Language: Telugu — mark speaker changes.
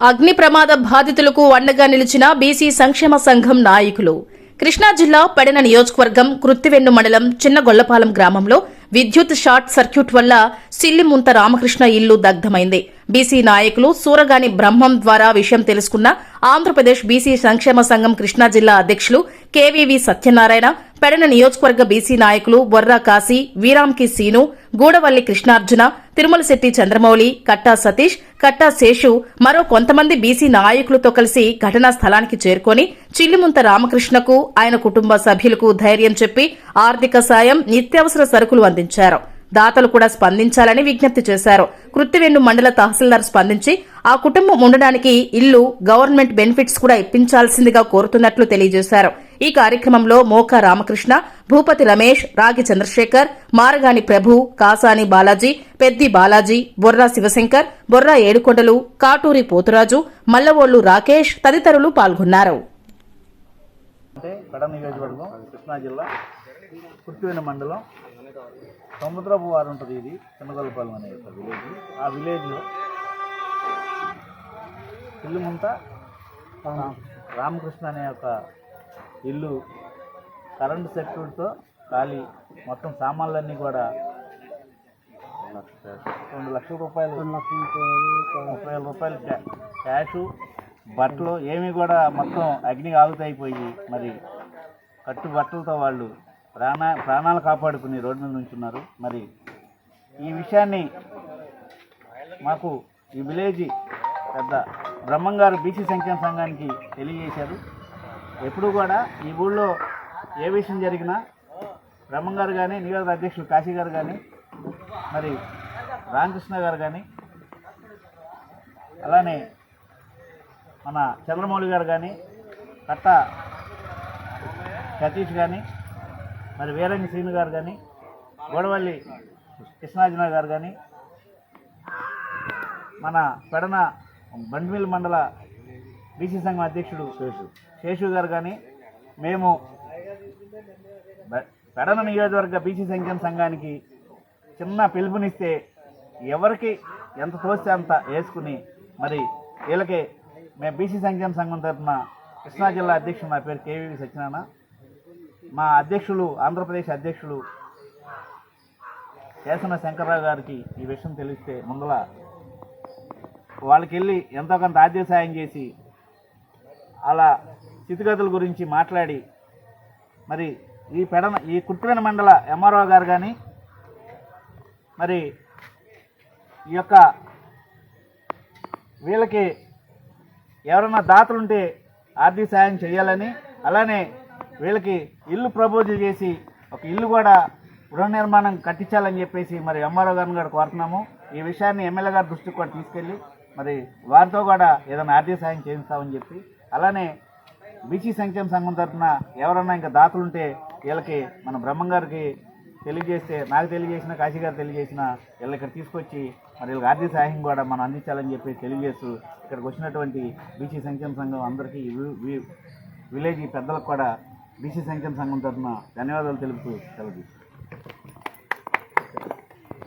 Speaker 1: అగ్ని ప్రమాద బాధితులకు అండగా నిలిచిన బీసీ సంక్షేమ సంఘం నాయకులు. కృష్ణా జిల్లా పెడన నియోజకవర్గం కృత్తివెన్ను మండలం చిన్నగొల్లపాలెం గ్రామంలో విద్యుత్ షార్ట్ సర్క్యూట్ వల్ల సిల్లిముంత రామకృష్ణ ఇల్లు దగ్ధమైంది. బీసీ నాయకులు సూరగాని బ్రహ్మం ద్వారా విషయం తెలుసుకున్న ఆంధ్రప్రదేశ్ బీసీ సంక్షేమ సంఘం కృష్ణా జిల్లా అధ్యక్షులు కేవీవి సత్యనారాయణ పెడన నియోజకవర్గ బీసీ నాయకులు బొర్రా కాశీ వీరాంకి సీను గూడవల్లి కృష్ణార్జున తిరుమలశెట్టి చంద్రమౌళి కట్టా సతీష్ కట్టా శేషు మరో కొంతమంది బీసీ నాయకులతో కలిసి ఘటనా స్థలానికి చేరుకొని చిల్లిముంత రామకృష్ణకు ఆయన కుటుంబ సభ్యులకు ధైర్యం చెప్పి ఆర్థిక సాయం నిత్యావసర సరుకులు అందించారు. దాతలు కూడా స్పందించాలని విజ్ఞప్తి చేశారు. కృత్తివెన్ను మండల తహసీల్దార్ స్పందించి ఆ కుటుంబం ఉండడానికి ఇల్లు గవర్నమెంట్ బెనిఫిట్స్ కూడా ఇప్పించాల్సిందిగా కోరుతున్నట్లు తెలియజేశారు. ఈ కార్యక్రమంలో మోకా రామకృష్ణ భూపతి రమేష్ రాగి చంద్రశేఖర్ మారగాని ప్రభు కాసాని బాలాజీ పెద్ది బాలాజీ బొర్రా శివశంకర్ బొర్రా ఏడుకొండలు కాటూరి పోతురాజు మల్లవోళ్ళు రాకేష్ తదితరులు పాల్గొన్నారు.
Speaker 2: అంటే కడ నియోజకవర్గం కృష్ణా జిల్లా కుర్తివేన మండలం సముద్రపు వారు ఉంటుంది ఇది చిన్నగొల్లపాలెం అనే ఒక విలేజ్. ఆ విలేజ్లో ఇల్లు ముంత రామకృష్ణ అనే ఒక ఇల్లు కరెంటు సెక్యూర్తో ఖాళీ. మొత్తం సామాన్లన్నీ కూడా రెండు లక్షల రూపాయలు ముప్పై వేల రూపాయలు క్యా- క్యాషు బట్టలు ఏమి కూడా మొత్తం అగ్ని ఆగుతైపోయి మరి కట్టు బట్టలతో వాళ్ళు ప్రాణ ప్రాణాలు కాపాడుకుని రోడ్డు మీద నుంచున్నారు. మరి ఈ విషయాన్ని మాకు ఈ విలేజ్ పెద్ద బ్రహ్మంగారు బీసీ సంక్షేమ సంఘానికి తెలియజేశారు. ఎప్పుడు కూడా ఈ ఊళ్ళో ఏ విషయం జరిగినా బ్రహ్మంగారు కానీ నియోజక అధ్యక్షులు కాశీ గారు కానీ మరి రామకృష్ణ గారు కానీ అలానే మన చంద్రమౌళి గారు కానీ కట్ట సతీష్ కానీ మరి వీరంగి శ్రీను గారు కానీ గోడవల్లి కృష్ణార్జున గారు కానీ మన పెడన బండ్మిల్ మండల బీసీ సంఘం అధ్యక్షుడు శేషు. శేషు గారు కానీ మేము పెడన నియోజకవర్గ బీసీ సంక్షేమ సంఘానికి చిన్న పిలుపునిస్తే ఎవరికి ఎంత తోస్తే అంత వేసుకుని మరి వీళ్ళకి మేము బీసీ సంక్షేమ సంఘం తరఫున కృష్ణా జిల్లా అధ్యక్షుడు నా పేరు కేవీ సత్యనారాయణ. మా అధ్యక్షులు ఆంధ్రప్రదేశ్ అధ్యక్షులు కేసన శంకర్రావు గారికి ఈ విషయం తెలిస్తే ముందల వాళ్ళకి వెళ్ళి ఎంతో కొంత ఆర్థిక సాయం చేసి అలా స్థితిగతుల గురించి మాట్లాడి మరి ఈ పెడన ఈ కుట్టిన మండల ఎంఆర్ఓ గారు కానీ మరి ఈ యొక్క వీళ్ళకి ఎవరైనా దాతలుంటే ఆర్థిక సాయం చేయాలని అలానే వీళ్ళకి ఇల్లు ప్రపోజల్ చేసి ఒక ఇల్లు కూడా గృహ నిర్మాణం కట్టించాలని చెప్పేసి మరి ఎంఆర్ఓ గారిని కూడా కోరుతున్నాము. ఈ విషయాన్ని ఎమ్మెల్యే గారి దృష్టికి కూడా తీసుకెళ్ళి మరి వారితో కూడా ఏదైనా ఆర్థిక సాయం చేయిస్తామని చెప్పి అలానే బీసీ సంక్షేమ సంఘం తరఫున ఎవరన్నా ఇంకా దాతలుంటే వీళ్ళకి మన బ్రహ్మం గారికి తెలియజేస్తే నాకు తెలియజేసిన కాశీ గారు తెలియజేసిన వీళ్ళు ఇక్కడ తీసుకొచ్చి మరి వీళ్ళకి ఆర్థిక సహాయం కూడా మనం అందించాలని చెప్పి తెలియజేస్తూ ఇక్కడికి వచ్చినటువంటి బీసీ సంక్షేమ సంఘం అందరికీ విలేజ్ పెద్దలకు కూడా బీసీ సంక్షేమ సంఘం తరఫున ధన్యవాదాలు తెలుపుతూ సెలవు